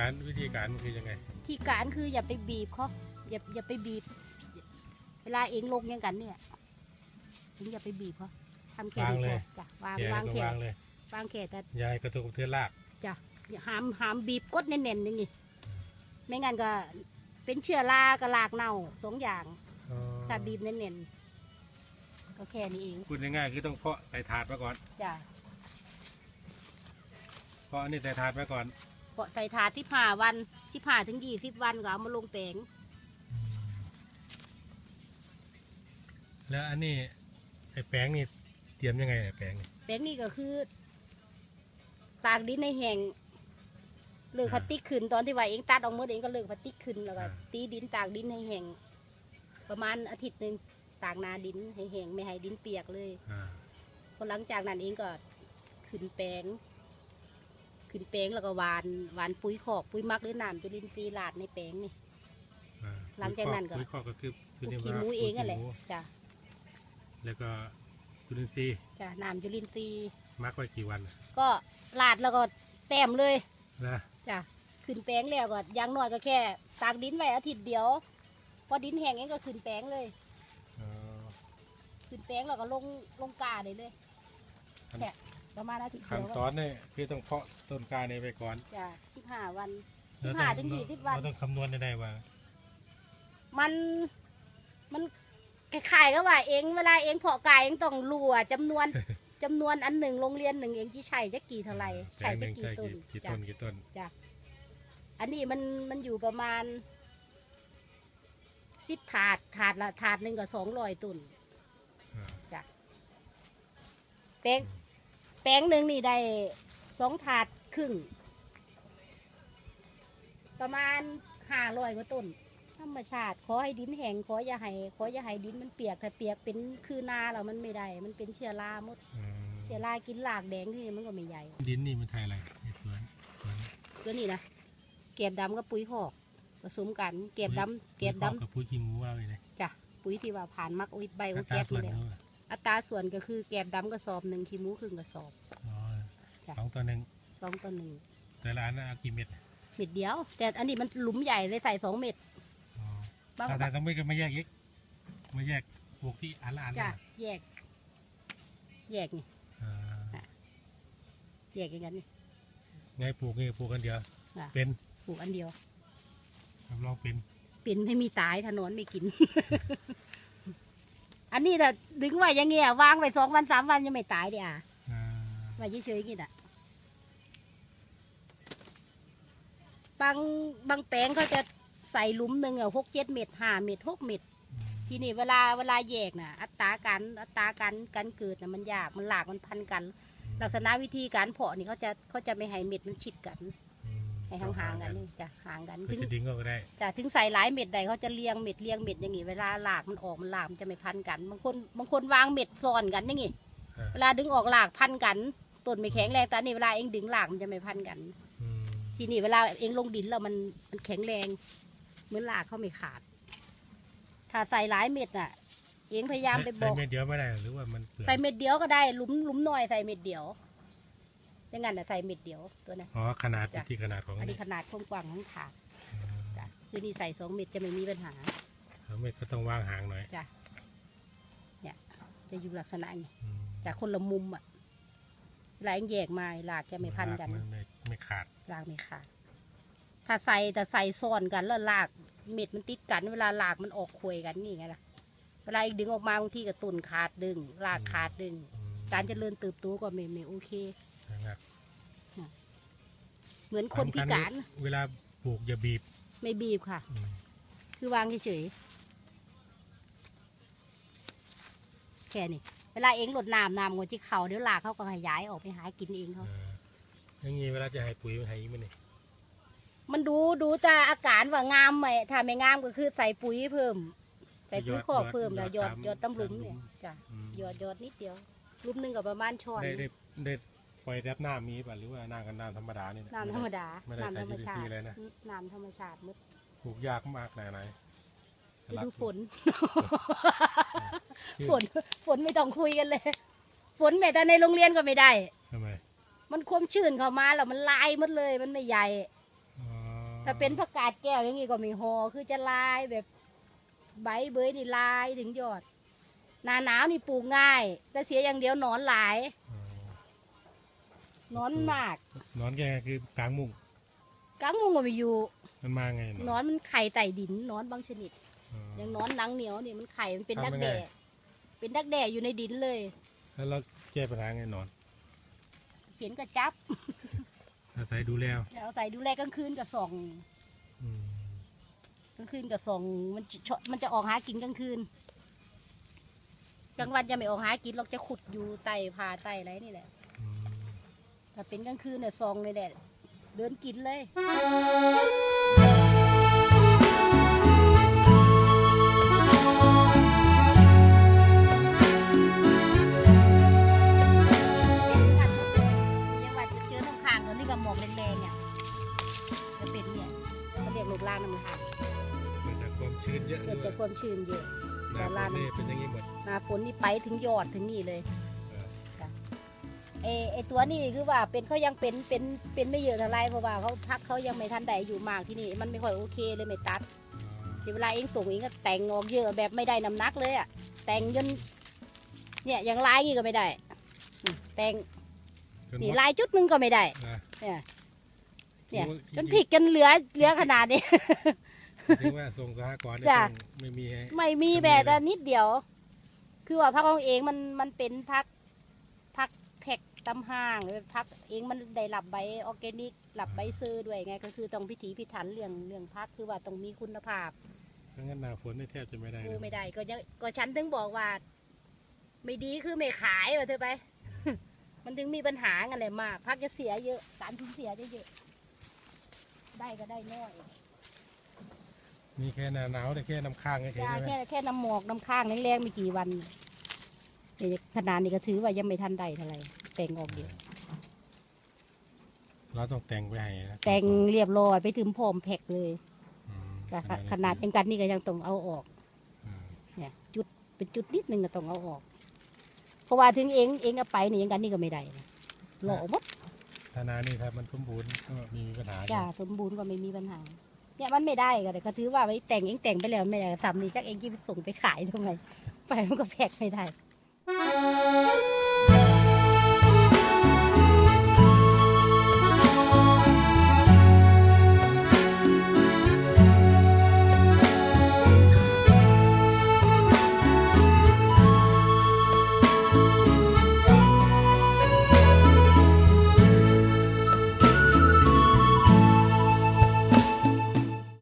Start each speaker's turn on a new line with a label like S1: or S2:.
S1: การวิธีการมันคือยังไง
S2: ที่การคืออย่าไปบีบเขาอย่าอย่าไปบีบ เวลาเองลงอยังกันเนี่ยเองอย่าไปบีบเขาทำแค่
S1: วาง
S2: นี้
S1: เล
S2: พอยจ้ะวาง
S1: แก
S2: วาง
S1: ก็
S2: แค่
S1: วางเลย
S2: วางแค่แต่
S1: ยายกระตุกกระเทือนลาก
S2: จ้ะอย่าหามหามบีบกดแน่นๆอย่างงี้ไม่งั้นก็เป็นเชื้อรากับลากเน่าสองอย่าง
S1: อ๋อ
S2: ถ้าบีบแน่นๆก็แค่นี้เอง
S1: พูดง่ายๆคือต้องเพาะใส่ถาดไว้ก่อน
S2: จ้ะ
S1: เพาะอันนี้ใส่ถาดไว้ก่อน
S2: พอใส่ถาดสิบห้าวันสิบห้าถึงยี่สิบวันก็เอามาลงแปลง
S1: แล้วอันนี้ไอ้แป้งนี่เตรียมยังไงไอ้แป้งนี่
S2: แปลงนี่ก็คือตากดินในแห้งเลิกพลาสติกขึ้นตอนที่ว่าเองตัดออกมือเองก็เลิกพลาสติกขึ้นแล้วก็ตีดินตากดินให้แห้งประมาณอาทิตย์หนึ่งตากนาดินให้แห้งไม่ให้ดินเปียกเลย
S1: อ่า
S2: พอหลังจากนั้นเองก็ขึ้นแปลง ขึ้นแปลงแล้วก็หวานหวานปุ๋ยขอกปุ๋ยหมักหรือน้ำจุลินทรีย์ลาดในแปลงนี่
S1: อ่า
S2: หลังจากนั้นก็
S1: ปุ๋ยคอกก็คือ
S2: ปลูก
S1: นี่
S2: ขี้
S1: ว่า
S2: หมูเองนั่นแหละ
S1: ปุ๋ยขี้มู
S2: จ้ะ
S1: แล้วก็จุลินทรีย์
S2: จ้ะน้ำจุลินทรีย์
S1: มักไว้กี่วัน
S2: ก็ลาดแล้วก็แต้มเลย
S1: นะ
S2: จ้ะขึ้นแปลงแล้วก็อยังน้อยก็แค่ตากดินไว้อาทิตย์เดียว พอดินแห้งเองก็ขึ้นแปลงเลย
S1: อ๋อ
S2: ขึ้นแปลงแล้วก็ลงลงกาได้เลยแค่ ประมาณอาทิตย์
S1: ขั้
S2: เดี
S1: น
S2: ยว
S1: ตอนนี่คือต้องเพาะต้นกล้านี่ไปก่อน
S2: จ้ะสิบห้าวันสิ
S1: แล้
S2: บ
S1: ว
S2: ห้า
S1: ต้
S2: ถึ
S1: อง
S2: งยี่สิบวัน
S1: เราต้องคำนวณได้ได้ว่า
S2: มันมันคล้ายๆกับว่าเองเวลาเองเพาะกายเองต้องรู้ว่าจำนวน จำนวนอันหนึ่งโรงเรียนหนึ่งเองที่ใช้จะกี่เท่าไหร่ใช้
S1: แปล
S2: จะ
S1: งหนึ่ง
S2: กี่
S1: ใช่
S2: ต้น
S1: กี่
S2: จ้ะ
S1: ต้นกี่ต้น
S2: อันนี้มันมันอยู่ประมาณสิบถาดถาดละถาดหนึ่งก็สองร้อยต้น
S1: อ่า
S2: แปลง แปลงหนึ่งนี่ได้สองถาดครึ่ง ประมาณห้าร้อยกว่าต้น ธรรมชาติ ขอให้ดินแห้งขออย่าให้ขออย่าให้ดินมันเปียกถ้าเปียกเป็นคือนาเรามันไม่ได้ มันเป็นเชื้อราหมด
S1: อืม
S2: เชื้อรากินหลากแดงที่นี่มันก็ไม่ใหญ่
S1: ดินนี่มันไทยอะไรในสวนสวน
S2: ตัวนี้นะเก็บดำกับปุ๋ยหอกผสมกันเก็บดำเก็บด
S1: กับปุ๋ยขี้หมูว่าเลยนะำ
S2: จ้ะปุ๋ยที่ว่าผ่านมักอุยใบโอ
S1: อัต
S2: แก๊
S1: รา
S2: ส
S1: ส่วน
S2: นี่แหละ
S1: เท่าไหร่
S2: อัตราส่วนก็คือเก็บดำกระสอบหนึ่งขี้หมูครึ่งกระสอบ
S1: อ๋อ
S2: จ้ะ
S1: สองต่อหนึ่ง
S2: สองต่อหนึ่ง
S1: แต่ละอันน่ะเอากี่เม็ด
S2: เม็ดเดียว แต่อันนี้มันหลุมใหญ่เลยใส่สองเม็ด
S1: อ๋อบา
S2: ง
S1: แต่ต้องไม่ก็ไม่แยกอีกไม่แยกปลูกที่อันละอัน
S2: จ้ะ
S1: นะ
S2: แยก แยกนี่
S1: อ่า
S2: แยกอย่างนั้นนี่
S1: ไงปลูกนี่ปลูกกันเดียว
S2: จ้ะ
S1: เป็น
S2: ปลูกอันเดียว
S1: รับรองเป็น
S2: เป็นไม่มีตายถนนไม่กินอั นนี้ถ้าดึงไว้อย่างเงี้ยวางไว้สองวันสามวันยังไม่ตายเดีอะ
S1: อ่า
S2: ไว้เฉยๆกินอะบางบางแปลงเขาจะใส่หลุมหนึ่งอะหกเจ็ดเม็ดห้าเม็ดหกเม็ด
S1: อืม
S2: ทีนี้เวลาเวลาแยกน่ะ อัตราการอัตราการการเกิดน่ะมันยากมันหลากมันพันกัน ลักษณะวิธีการเพาะนี่เขาจะเขาจะไม่ให้เม็ดมันชิดกัน
S1: อืม
S2: ให้ห่างๆกันนี่จะห่างกัน
S1: ก็
S2: ถึง
S1: จะดึงก็ได้
S2: จะถึงใส่หลายเม็ดใดเขาจะเลี้ยงเม็ดเลี้ยงเม็ดอย่างงี้เวลาหลากมันออกมันหลากมันจะไม่พันกันบางคนบางคนวางเม็ดซ้อนกันอย่างงี้
S1: อ่า
S2: เวลาดึงออกหลากพันกันต้นไม่แข็งแรงแต่อันนี่เวลาเองดึงหลากมันจะไม่พันกัน
S1: อืม
S2: ทีนี้เวลาเองลงดินแล้วมันมันแข็งแรงเหมือนหลากเขาไม่ขาด ถ้าใส่หลายเม็ดน่ะ เองพยายามไปบ
S1: ใส่
S2: อก
S1: เม็ดเดียวไม่ได้หรือว่ามันเปลือก
S2: ใส่เม็ดเดียวก็ได้หลุมหลุมน้อยใส่เม็ดเดียวอย่า งนั้นน่ะใส่เม็ดเดียวตัวนั้น
S1: อ๋อขนาด
S2: จ้ะ
S1: ที่ขนาดของ
S2: อัน
S1: นี่
S2: นี้ขนาดกว้างๆของถาด
S1: อืม
S2: จ้ะคือนี่ใส่สองเม็ดจะไม่มีปัญหา
S1: แล้วเม็ดก็ต้องวางห่างหน่อย
S2: จ้ะเนี่ยจะอยู่ลักษณะนี้
S1: อืม
S2: จากคนละมุมอะเวลาเองแยกมาหลากจะไม่พันกัน
S1: รากไม่ไม่ขาด
S2: หลากไม่ขาด ถ้าใส่แต่ใส่ซ้อนกันแล้วหลากเม็ดมันติดกันเวลาหลากมันออกควยกันนี่ไงล่ะเวลาเองดึงออกมาบางทีก็ตุนขาดดึงหลากขาดดึง
S1: อืม
S2: การเจริญเติบโตก็ไม่ไม่โอเค
S1: นะครับ
S2: เหมือนคนพิการ
S1: เวลาปลูกอย่าบีบ
S2: ไม่บีบค่ะ
S1: อืม
S2: คือวางเฉยๆแค่นี้เวลาเองหลดน้ำน้ำงวที่เขาเดี๋ยวหลากเขาก็ขยายออกไปหากินเองเขา
S1: อ่าอย่างงี้เวลาจะให้ปุ๋ยมันให้อีกไหมันนี่
S2: มันดูดูจะอาการว่างามไหมถ้าไม่งามก็คือใส่ปุ๋ยเพิ่ม ใส่ปุ๋ยคอกเพิ่มแล้วหยอดหยอดตำลุมเนี่ยจ้ะ
S1: อืม
S2: หยอดหยอดนิดเดียวลุมหนึ่งกับประมาณช้อน
S1: ได้ได้ ได้ปล่อยรับหน้ามีป่ะหรือว่าน้ำกันน้ำธรรมดานี่นะ
S2: น้ำธรรมดา
S1: ไม่ได้
S2: น้ำธรรมชา
S1: ใส่
S2: ติ
S1: UVC เลยนะ
S2: น้ำธรรมชาติหมด
S1: ปลูกยากมากไหนไหน
S2: ฤดูฝน
S1: คือ
S2: ฝน ฝนไม่ต้องคุยกันเลย ฝนแม้แต่ในโรงเรียนก็ไม่ได้
S1: ทำไม
S2: มันความชื้นเข้ามาแล้วมันลายหมดเลย มันไม่ใหญ่
S1: อ๋อ
S2: ถ้าเป็นผักกาดแก้วอย่างงี้ก็ไม่หอคือจะลายแบบใบเบยนี่ลายถึงยอด หนาหนาวนี่ปลูกง่าย แต่เสียอย่างเดียวหนอนหลาย
S1: อ๋อ
S2: ห นอนมาก
S1: หนอนแกคือกลางมุ้ง
S2: กลางมุงก็ไม่อยู่
S1: มันมาไง
S2: หนอนมันไข่ไต่ดินหนอนบางชนิด
S1: อ๋อ
S2: อย่างหนอนหนังเหนียวนี่มันไข่มันเป็น
S1: ทำ
S2: ดัก
S1: ยังไง
S2: แด่เป็นดักแด่อยู่ในดินเลย
S1: แล้วเราแก้ปัญหาไงหนอน
S2: เขียนกระจับ
S1: อาศัยดูแล้ว
S2: แล้วเอาใส่ดูแลกลางคืนกับส่อง
S1: อืม
S2: กลางคืนกับส่องมันจะชมันจะออกหากินกลางคืนกลางวันจะไม่ออกหากินหรอกจะขุดอยู่ใต้ผาใต้อะไรนี่แหละ
S1: อืม
S2: ถ้าเป็นกลางคืนเนี่ยซองเลยแหละเดินกินเลยยังว่าจะเจอน้ำค้างตอนนี้ก็หมอกแรงๆเนี่ยจะเป็นเนี่ยเขาเรียกลูกล่างน้ำค้าง
S1: เกิดจากความชื้นเยอะ
S2: เกิดจากความชื้นเยอะ
S1: หน้าฝนนี่เป็นอย่างนี้หมด
S2: หนาฝนนี่ไปถึงยอดถึงนี่เลย
S1: เออ
S2: จ้ะ ไอไอตัวนี่คือว่าเป็นเขายังเป็นเป็นเป็นไม่เยอะเท่าไรเพราะว่าเขาพักเขายังไม่ทันได้อยู่มากที่นี่มันไม่ค่อยโอเคเลยไม่ตัดที่เวลาเองส่งเองก็แต่งออกเยอะแบบไม่ได้น้ำหนักเลยอะแต่งจนเนี่ยอย่างลายนี่ก็ไม่ได้อืมแต่ง
S1: จนหม
S2: นี่
S1: ด
S2: ลายจุดหนึงก็ไม่ได้
S1: นะ
S2: เนี่ยเนี่ย
S1: จ
S2: จ
S1: ริ
S2: น
S1: งๆ
S2: พริกจนเหลือเหลือขนาดนี้
S1: ถึงว่าส่งสหกรณ์เนี่ย
S2: จ้ะ
S1: ต้องไม่มีให้
S2: ไม่มี
S1: จะมี
S2: แบบแต่
S1: เลย
S2: นิดเดียว คือว่าพักของเองมันมันเป็นพักพักแพ็ก ตำห้างเลยพักเองมันได้รับใบออร์แกนิกรับใบซื้อด้วยไง ก็คือต้องพิถีพิถันเรื่องเรื่องพักคือว่าต้องมีคุณภาพ
S1: เพราะงั้นหน้าฝนนี่แทบจะไม่ได้
S2: กู
S1: เลย
S2: ไม่ได้ก็ยังก็ฉันถึงบอกว่า ไม่ดีคือไม่ขายว่าเธอไป มันถึงมีปัญหากันเลยมากพักจะเสียเยอะสารพิษเสียจะเยอะ ได้ก็ได้น้อย
S1: มีแค่หน้าหนาวแต่แค่น้ำค้างเฉยๆ
S2: ยา
S1: ใช่ไหม
S2: แค่แค่น้ำหมอกน้ำข้างแรงๆไม่กี่วันนี่ขนาดนี้ก็ถือว่ายังไม่ทันได้เท่าไหร่ แต่งออกเดียว
S1: เราต้องแต่งไปให้นะ
S2: แต่งเรียบร้อยไปถึงพร้อมแพ็กเลย
S1: อืม
S2: แต่ขขนาดยังกันนี่ก็ยังต้องเอาออก
S1: อืม
S2: เนี่ยจุดเป็นจุดนิดนึงก็ต้องเอาออก เพราะว่าถึงเองเองเอาไปนี่ยังกันนี่ก็ไม่ได้นะหล่อหมด
S1: ถ้านานี่ถ้ามันสมบูรณ์ก็ไมมีปัญหา
S2: จ้าสมบูรณ์ก็ไม่มีปัญหาเนี่ยมันไม่ได้ก็เลยก็ถือว่าไว้แต่งเองแต่งไปแล้วไม่ได้ก็ทำนี่จักเองที่ส่งไปขายทำไงไปมันก็แพ็กไม่ได้